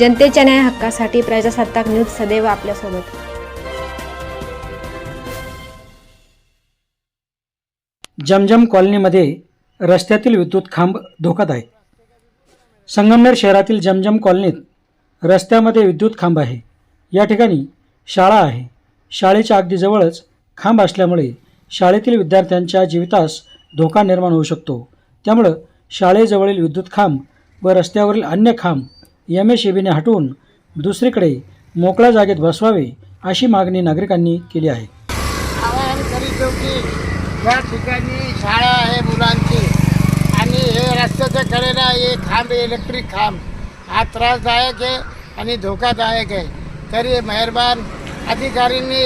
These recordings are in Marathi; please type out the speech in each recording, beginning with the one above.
जनतेच्या न्याय हक्कासाठी प्रजासत्ताक न्यूज सदैव आपल्यासोबत. जमजम कॉलनीमध्ये रस्त्यातील विद्युत खांब धोकादायक संगमनेर शहरातील जमजम कॉलनीत रस्त्यामध्ये विद्युत खांब आहे. या ठिकाणी शाळा आहे. शाळेच्या अगदी जवळच खांब असल्यामुळे शाळेतील विद्यार्थ्यांच्या जीवितास धोका निर्माण होऊ शकतो. त्यामुळं शाळेजवळील विद्युत खांब व रस्त्यावरील अन्य खांब एम एस हटवून दुसरीकडे मोकळ्या जागेत बसवावे अशी मागणी नागरिकांनी केली आहे. आवाहन की या ठिकाणी शाळा आहे मुलांची आणि हे रस्त्याच्या कडेला हे खांब इलेक्ट्रिक खांब. हा त्रासदायक आहे आणि धोकादायक आहे. तरी मेहरबान अधिकारींनी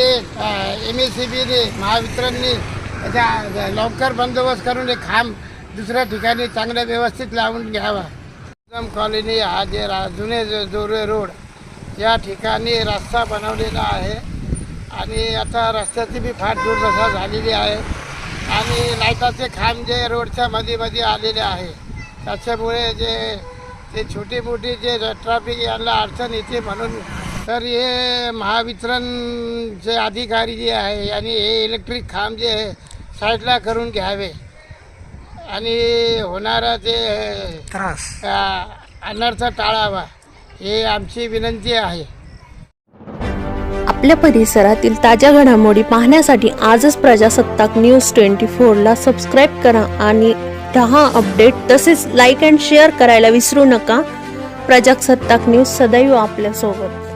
एम एस सी बीने महावितरणनी त्याचा लवकर बंदोबस्त करून हे खांब दुसऱ्या ठिकाणी चांगल्या व्यवस्थित लावून घ्यावा. कॉलनी हा जे रा जुने जोरे रोड या ठिकाणी रस्ता बनवलेला आहे. आणि आता रस्त्याची बी फार दुर्दशा झालेली आहे. आणि लाईटाचे खांब जे रोडच्या मध्ये मध्ये आलेले आहे. त्याच्यामुळे जे ते छोटी मोठी जे ट्रॅफिक यांना अडचण येते म्हणून तर हे महावितरणचे अधिकारी जे आहे यांनी हे इलेक्ट्रिक खांब जे आहे साईडला करून घ्यावे. आणि होणारा जे त्रास. अनर्थ टाळावा हे आमची विनंती आहे. आपल्या परिसरातील ताज्या घडामोडी पाहण्यासाठी आजच प्रजासत्ताक न्यूज ट्वेंटी फोरला सबस्क्राईब करा आणि दहा अपडेट तसेच लाईक अँड शेअर करायला विसरू नका. प्रजासत्ताक न्यूज सदैव आपल्यासोबत.